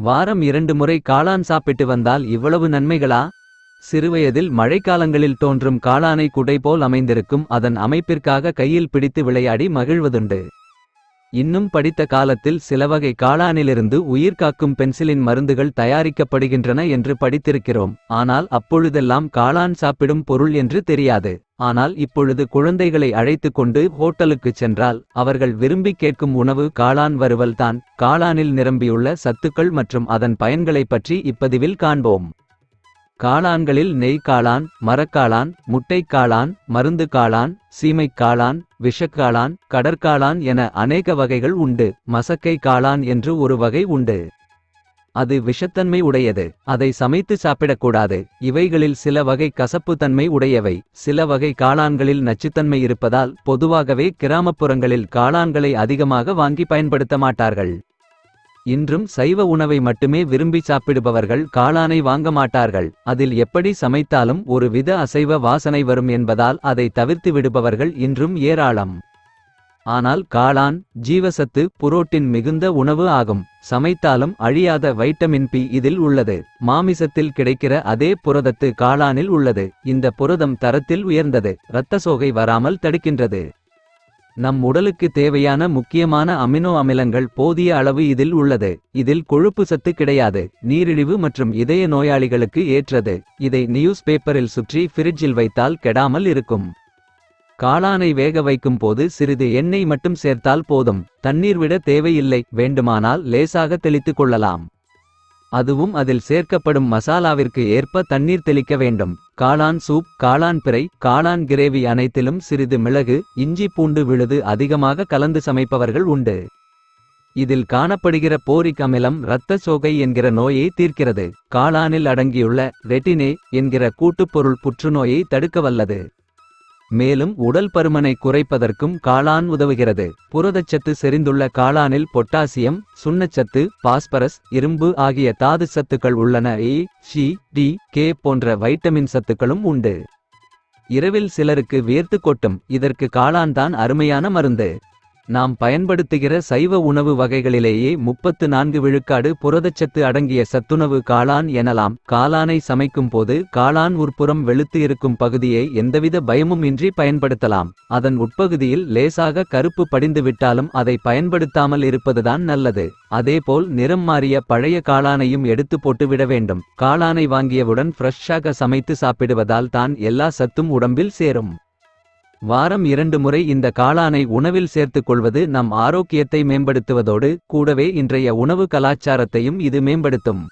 வாரம் இரண்டு முறை காளான் சாப்பிட்டு வந்தால் இவ்வளவு நன்மைகளா? சிறுவயதில் மழைக்காலங்களில் தோன்றும் காளானை குடை போல் அமைந்திருக்கும் அதன் அமைப்பிற்காக கையில் பிடித்து விளையாடி மகிழ்வதுண்டு. இன்னும் படித்த காலத்தில் சில வகை காளானிலிருந்து உயிர் காக்கும் பென்சிலின் மருந்துகள் தயாரிக்கப்படுகின்றன என்று படித்திருக்கிறோம். ஆனால் அப்பொழுதெல்லாம் காளான் சாப்பிடும் பொருள் என்று தெரியாது. ஆனால் இப்பொழுது குழந்தைகளை அழைத்து கொண்டு ஹோட்டலுக்குச் சென்றால் அவர்கள் விரும்பி கேட்கும் உணவு காளான் வறுவல் தான். காளானில் நிரம்பியுள்ள சத்துக்கள் மற்றும் அதன் பயன்களைப் பற்றி இப்பதிவில் காண்போம். காளான்களில் நெய் காளான் மரக்காளான் முட்டைக் காளான் மருந்து காளான் சீமைக் காளான் விஷக்காளான் கடற்காளான் என அநேக வகைகள் உண்டு. மசக்கை காளான் என்று ஒரு வகை உண்டு. அது விஷத்தன்மை உடையது. அதை சமைத்து சாப்பிடக்கூடாது. இவைகளில் சில வகை கசப்புத்தன்மை உடையவை. சில வகை காளான்களில் நச்சுத்தன்மை இருப்பதால் பொதுவாகவே கிராமப்புறங்களில் காளான்களை அதிகமாக வாங்கி பயன்படுத்த மாட்டார்கள். இன்றும் சைவ உணவை மட்டுமே விரும்பி சாப்பிடுபவர்கள் காளானை வாங்க மாட்டார்கள். அதில் எப்படி சமைத்தாலும் ஒரு வித அசைவ வாசனை வரும் என்பதால் அதை தவிர்த்து விடுபவர்கள் இன்றும் ஏராளம். ஆனால் காளான் ஜீவசத்து புரோட்டின் மிகுந்த உணவு ஆகும். சமைத்தாலும் அழியாத வைட்டமின் பி இதில் உள்ளது. மாமிசத்தில் கிடைக்கிற அதே புரதத்து காளானில் உள்ளது. இந்த புரதம் தரத்தில் உயர்ந்தது. இரத்த சோகை வராமல் தடுக்கின்றது. நம் உடலுக்கு தேவையான முக்கியமான அமினோ அமிலங்கள் போதிய அளவு இதில் உள்ளது. இதில் கொழுப்பு சத்து கிடையாது நீரிழிவு மற்றும் இதய நோயாளிகளுக்கு ஏற்றது. இதை நியூஸ் பேப்பரில் சுற்றி ஃபிரிட்ஜில் வைத்தால் கெடாமல் இருக்கும். காளானை வேக வைக்கும் போது சிறிது எண்ணெய் மட்டும் சேர்த்தால் போதும். தண்ணீர் விட தேவையில்லை வேண்டுமானால் லேசாக தெளித்துக் கொள்ளலாம். அதுவும் அதில் சேர்க்கப்படும் மசாலாவிற்கு ஏற்ப தண்ணீர் தெளிக்க வேண்டும். காளான் சூப் காளான் பிறை காளான் கிரேவி அனைத்திலும் சிறிது மிளகு இஞ்சி பூண்டு விழுது அதிகமாக கலந்து சமைப்பவர்கள் உண்டு. இதில் காணப்படுகிற போரிக் அமிலம் இரத்த சோகை என்கிற நோயை தீர்க்கிறது. காளானில் அடங்கியுள்ள ரெட்டினே என்கிற கூட்டுப்பொருள் புற்றுநோயை தடுக்க வல்லது. மேலும் உடல் பருமனை குறைப்பதற்கும் காளான் உதவுகிறது. புரதச்சத்து செறிந்துள்ள காளானில் பொட்டாசியம் சுண்ணச்சத்து பாஸ்பரஸ் இரும்பு ஆகிய தாது சத்துக்கள் உள்ளன. ஏ சி டி கே போன்ற வைட்டமின் சத்துக்களும் உண்டு. இரவில் சிலருக்கு வியர்த்து கொட்டும். இதற்கு காளான் தான் அருமையான மருந்து. நாம் பயன்படுத்துகிற சைவ உணவு வகைகளிலேயே முப்பத்து நான்கு விழுக்காடு புரதச்சத்து அடங்கிய சத்துணவு காளான் எனலாம். காளானை சமைக்கும் போது காளான் உட்புறம் வெளுத்து இருக்கும் பகுதியை எந்தவித பயமும் இன்றி பயன்படுத்தலாம். அதன் உட்பகுதியில் லேசாக கருப்பு படிந்து விட்டாலும் அதை பயன்படுத்தாமல் இருப்பதுதான் நல்லது. அதேபோல் நிறம் மாறிய பழைய காளானையும் எடுத்து போட்டுவிட வேண்டும். காளானை வாங்கியவுடன் ஃப்ரெஷ்ஷாக சமைத்து சாப்பிடுவதால் தான் எல்லா சத்தும் உடம்பில் சேரும். வாரம் இரண்டு முறை இந்த காளானை உணவில் சேர்த்துக் கொள்வது நம் ஆரோக்கியத்தை மேம்படுத்துவதோடு கூடவே இன்றைய உணவு கலாச்சாரத்தையும் இது மேம்படுத்தும்.